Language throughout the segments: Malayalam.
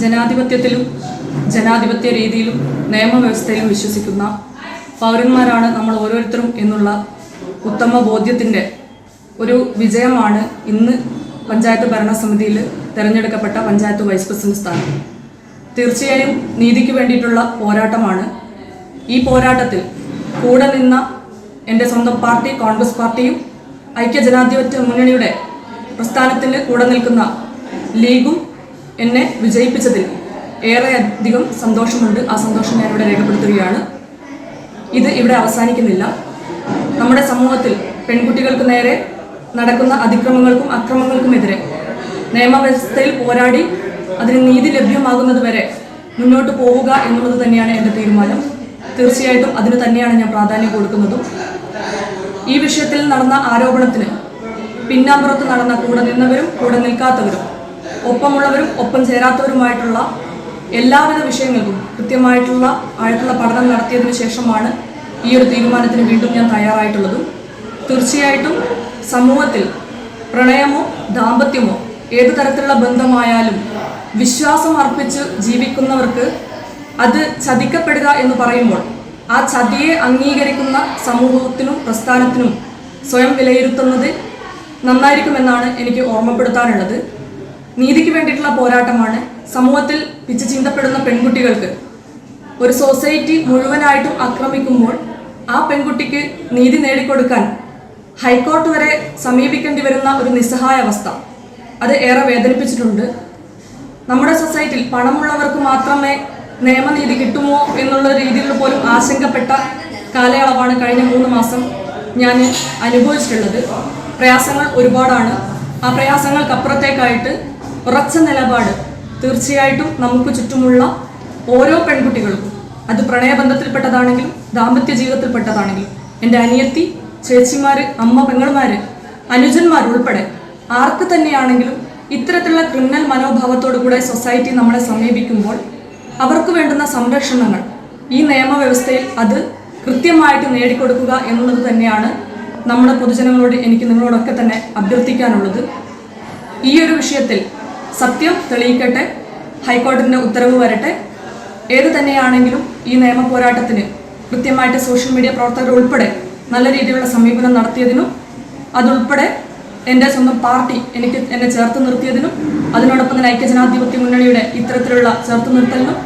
ജനാധിപത്യത്തിലും ജനാധിപത്യ രീതിയിലും നിയമവ്യവസ്ഥയിലും വിശ്വസിക്കുന്ന പൗരന്മാരാണ് നമ്മൾ ഓരോരുത്തരും എന്നുള്ള ഉത്തമ ബോധ്യത്തിന്റെ ഒരു വിജയമാണ് ഇന്ന് പഞ്ചായത്ത് ഭരണസമിതിയിൽ തിരഞ്ഞെടുക്കപ്പെട്ട പഞ്ചായത്ത് വൈസ് പ്രസിഡന്റ് സ്ഥാനം. തീർച്ചയായും നീതിക്ക് വേണ്ടിയിട്ടുള്ള പോരാട്ടമാണ്. ഈ പോരാട്ടത്തിൽ കൂടെ നിന്ന എന്റെ സ്വന്തം പാർട്ടി കോൺഗ്രസ് പാർട്ടിയും ഐക്യ ജനാധിപത്യ മുന്നണിയുടെ പ്രസ്ഥാനത്തിന് കൂടെ നിൽക്കുന്ന ലീഗും എന്നെ വിജയിപ്പിച്ചതിൽ ഏറെ അധികം സന്തോഷമുണ്ട്. ആ സന്തോഷം ഞാനിവിടെ രേഖപ്പെടുത്തുകയാണ്. ഇത് ഇവിടെ അവസാനിക്കുന്നില്ല. നമ്മുടെ സമൂഹത്തിൽ പെൺകുട്ടികൾക്ക് നേരെ നടക്കുന്ന അതിക്രമങ്ങൾക്കും അക്രമങ്ങൾക്കുമെതിരെ നിയമവ്യവസ്ഥയിൽ പോരാടി അതിന് നീതി ലഭ്യമാകുന്നത് വരെ മുന്നോട്ട് പോവുക എന്നുള്ളത് തന്നെയാണ് എന്റെ തീരുമാനം. തീർച്ചയായിട്ടും അതിന് തന്നെയാണ് ഞാൻ പ്രാധാന്യം കൊടുക്കുന്നതും. ഈ വിഷയത്തിൽ നടന്ന ആരോപണത്തിന് പിന്നാമ്പുറത്ത് നടന്ന കൂടെ നിന്നവരും കൂടെ നിൽക്കാത്തവരും ഒപ്പമുള്ളവരും ഒപ്പം ചേരാത്തവരുമായിട്ടുള്ള എല്ലാവിധ വിഷയങ്ങൾക്കും കൃത്യമായിട്ടുള്ള ആഴത്തുള്ള പഠനം നടത്തിയതിനു ശേഷമാണ് ഈ ഒരു തീരുമാനത്തിന് വീണ്ടും ഞാൻ തയ്യാറായിട്ടുള്ളതും. തീർച്ചയായിട്ടും സമൂഹത്തിൽ പ്രണയമോ ദാമ്പത്യമോ ഏത് തരത്തിലുള്ള ബന്ധമായാലും വിശ്വാസം അർപ്പിച്ച് ജീവിക്കുന്നവർക്ക് അത് ചതിക്കപ്പെടുക എന്ന് പറയുമ്പോൾ ആ ചതിയെ അംഗീകരിക്കുന്ന സമൂഹത്തിനും പ്രസ്ഥാനത്തിനും സ്വയം വിലയിരുത്തുന്നത് നന്നായിരിക്കുമെന്നാണ് എനിക്ക് ഓർമ്മപ്പെടുത്താനുള്ളത്. നീതിക്ക് വേണ്ടിയിട്ടുള്ള പോരാട്ടമാണ് സമൂഹത്തിൽ പിച്ച് ചിന്തപ്പെടുന്ന പെൺകുട്ടികൾക്ക്. ഒരു സൊസൈറ്റി മുഴുവനായിട്ടും ആക്രമിക്കുമ്പോൾ ആ പെൺകുട്ടിക്ക് നീതി നേടിക്കൊടുക്കാൻ ഹൈക്കോർട്ട് വരെ സമീപിക്കേണ്ടി വരുന്ന ഒരു നിസ്സഹായ അവസ്ഥ. അത് ഏറെ വേദനിപ്പിച്ചിട്ടുണ്ട്. നമ്മുടെ സൊസൈറ്റിയിൽ പണമുള്ളവർക്ക് മാത്രമേ നിയമനീതി കിട്ടുമോ എന്നുള്ള രീതിയിൽ പോലും ആശങ്കപ്പെട്ട കാലയളവാണ് കഴിഞ്ഞ മൂന്ന് മാസം ഞാൻ അനുഭവിച്ചിട്ടുള്ളത്. പ്രയാസങ്ങൾ ഒരുപാടാണ്. ആ പ്രയാസങ്ങൾക്കപ്പുറത്തേക്കായിട്ട് ഉറച്ച നിലപാട്. തീർച്ചയായിട്ടും നമുക്ക് ചുറ്റുമുള്ള ഓരോ പെൺകുട്ടികൾക്കും അത് പ്രണയബന്ധത്തിൽപ്പെട്ടതാണെങ്കിലും ദാമ്പത്യ ജീവിതത്തിൽപ്പെട്ടതാണെങ്കിലും എന്റെ അനിയത്തി ചേച്ചിമാർ അമ്മ പെങ്ങൾമാർ അനുജന്മാർ ഉൾപ്പെടെ ആർക്ക് തന്നെയാണെങ്കിലും ഇത്തരത്തിലുള്ള ക്രിമിനൽ മനോഭാവത്തോടു കൂടെ സൊസൈറ്റി നമ്മളെ സമീപിക്കുമ്പോൾ അവർക്ക് വേണ്ടുന്ന സംരക്ഷണങ്ങൾ ഈ നിയമവ്യവസ്ഥയിൽ അത് കൃത്യമായിട്ട് നേടിക്കൊടുക്കുക എന്നുള്ളത് തന്നെയാണ് നമ്മുടെ പൊതുജനങ്ങളോട് എനിക്ക് നിങ്ങളോടൊക്കെ തന്നെ അഭ്യർത്ഥിക്കാനുള്ളത്. ഈ ഒരു വിഷയത്തിൽ സത്യം തെളിയിക്കട്ടെ. ഹൈക്കോടതിന്റെ ഉത്തരവ് വരട്ടെ. ഏത് തന്നെയാണെങ്കിലും ഈ നിയമ പോരാട്ടത്തിന് കൃത്യമായിട്ട് സോഷ്യൽ മീഡിയ പ്രവർത്തകർ ഉൾപ്പെടെ നല്ല രീതിയിലുള്ള സമീപനം നടത്തിയതിനും അതുൾപ്പെടെ എന്റെ സ്വന്തം പാർട്ടി എനിക്ക് എന്നെ ചേർത്ത് നിർത്തിയതിനും അതിനോടൊപ്പം തന്നെ ഐക്യജനാധിപത്യ മുന്നണിയുടെ ഇത്തരത്തിലുള്ള ചേർത്ത് നിർത്തലിനും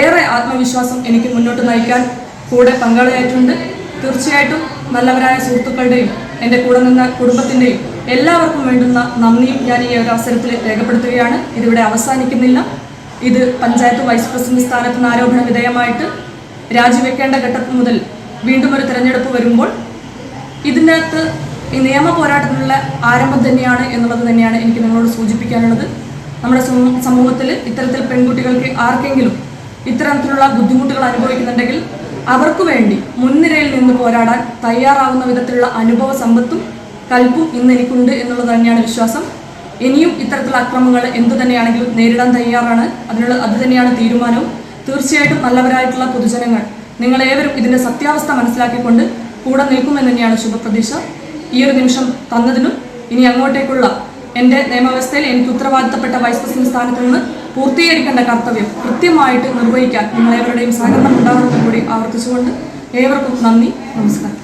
ഏറെ ആത്മവിശ്വാസം എനിക്ക് മുന്നോട്ട് നയിക്കാൻ കൂടെ പങ്കാളിയായിട്ടുണ്ട്. തീർച്ചയായിട്ടും നല്ലവരായ സുഹൃത്തുക്കളുടെയും എന്റെ കൂടെ നിന്ന കുടുംബത്തിന്റെയും എല്ലാവർക്കും വേണ്ടുന്ന നന്ദിയും ഞാൻ ഈ ഒരു അവസരത്തിൽ രേഖപ്പെടുത്തുകയാണ്. ഇതിവിടെ അവസാനിക്കുന്നില്ല. ഇത് പഞ്ചായത്ത് വൈസ് പ്രസിഡന്റ് സ്ഥാനത്ത് നിന്ന് ആരോപണ വിധേയമായിട്ട് രാജിവെക്കേണ്ട ഘട്ടത്തിൽ മുതൽ വീണ്ടും ഒരു തെരഞ്ഞെടുപ്പ് വരുമ്പോൾ ഇതിനകത്ത് ഈ നിയമ പോരാട്ടത്തിനുള്ള ആരംഭം തന്നെയാണ് എന്നുള്ളത് തന്നെയാണ് എനിക്ക് നിങ്ങളോട് സൂചിപ്പിക്കാനുള്ളത്. നമ്മുടെ സമൂഹത്തിൽ ഇത്തരത്തിൽ പെൺകുട്ടികൾക്ക് ആർക്കെങ്കിലും ഇത്തരത്തിലുള്ള ബുദ്ധിമുട്ടുകൾ അനുഭവിക്കുന്നുണ്ടെങ്കിൽ അവർക്ക് വേണ്ടി മുൻനിരയിൽ നിന്ന് പോരാടാൻ തയ്യാറാവുന്ന വിധത്തിലുള്ള അനുഭവ സമ്പത്തും കൽപ്പും ഇന്ന് എനിക്കുണ്ട് എന്നുള്ളത് തന്നെയാണ് വിശ്വാസം. ഇനിയും ഇത്തരത്തിലുള്ള അക്രമങ്ങൾ എന്തു തന്നെയാണെങ്കിലും നേരിടാൻ തയ്യാറാണ്. അതിനുള്ള അത് തന്നെയാണ് തീരുമാനവും. തീർച്ചയായിട്ടും നല്ലവരായിട്ടുള്ള പൊതുജനങ്ങൾ. നിങ്ങളേവരും ഇതിന്റെ സത്യാവസ്ഥ മനസ്സിലാക്കിക്കൊണ്ട് കൂടെ നിൽക്കുമെന്ന് തന്നെയാണ് ശുഭപ്രതീക്ഷ. ഈ ഒരു നിമിഷം തന്നതിനും ഇനി അങ്ങോട്ടേക്കുള്ള എന്റെ നിയമവ്യവസ്ഥയിൽ എനിക്ക് ഉത്തരവാദിത്തപ്പെട്ട വൈസ് പ്രസിഡന്റ് സ്ഥാനത്ത് നിന്ന് പൂർത്തീകരിക്കേണ്ട കർത്തവ്യം കൃത്യമായിട്ട് നിർവഹിക്കാൻ നിങ്ങളേവരുടെയും സഹകരണം ഉണ്ടാകുമെന്നും കൂടി ആവർത്തിച്ചുകൊണ്ട് ഏവർക്കും നന്ദി നമസ്കാരം.